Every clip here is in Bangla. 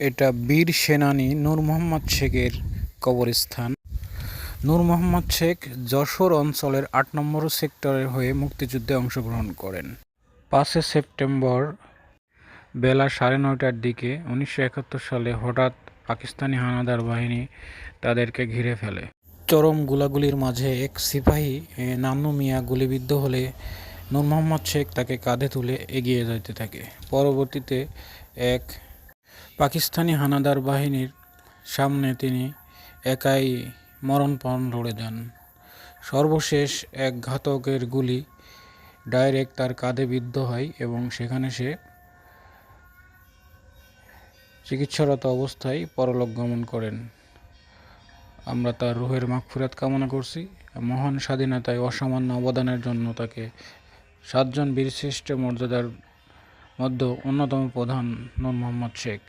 এটা বীর সেনানী নূর মোহাম্মদ শেখের কবরস্থান। নূর মোহাম্মদ শেখ যশোর অঞ্চলের আট নম্বর সেক্টরের হয়ে মুক্তিযুদ্ধে অংশগ্রহণ করেন। পাঁচই সেপ্টেম্বর বেলা সাড়ে নয়টার দিকে উনিশশো একাত্তর সালে হঠাৎ পাকিস্তানি হানাদার বাহিনী তাদেরকে ঘিরে ফেলে। চরম গুলাগুলির মাঝে এক সিপাহী নান্নু মিয়া গুলিবিদ্ধ হলে নূর মোহাম্মদ শেখ তাকে কাঁধে তুলে এগিয়ে যেতে থাকে। পরবর্তীতে এক পাকিস্তানি হানাদার বাহিনীর সামনে তিনি একাই মরণপণ লড়ে যান। সর্বশেষ এক ঘাতকের গুলি ডাইরেক্ট তার কাঁধে বিদ্ধ হয় এবং সেখানে সে চিকিৎসারত অবস্থায় পরলোক গমন করেন। আমরা তার রুহের মাগফিরাত কামনা করছি। মহান স্বাধীনতায় অসামান্য অবদানের জন্য তাকে সাতজন বীরশ্রেষ্ঠ মর্যাদার মধ্যে অন্যতম প্রধান নূর মোহাম্মদ শেখ।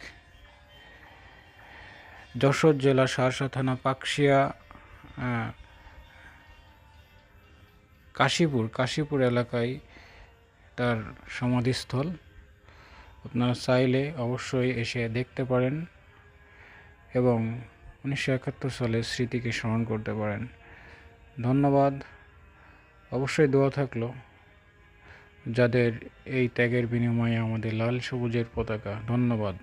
যশোর জেলা সারসা থানা পাকশিয়া কাশীপুর কাশীপুর এলাকায় তার সমাধিস্থল। আপনারা চাইলে অবশ্যই এসে দেখতে পারেন এবং উনিশশো একাত্তর সালের স্মৃতিকে স্মরণ করতে পারেন। ধন্যবাদ। অবশ্যই দোয়া থাকল। যাদের এই ত্যাগের বিনিময়ে আমাদের লাল সবুজের পতাকা। ধন্যবাদ।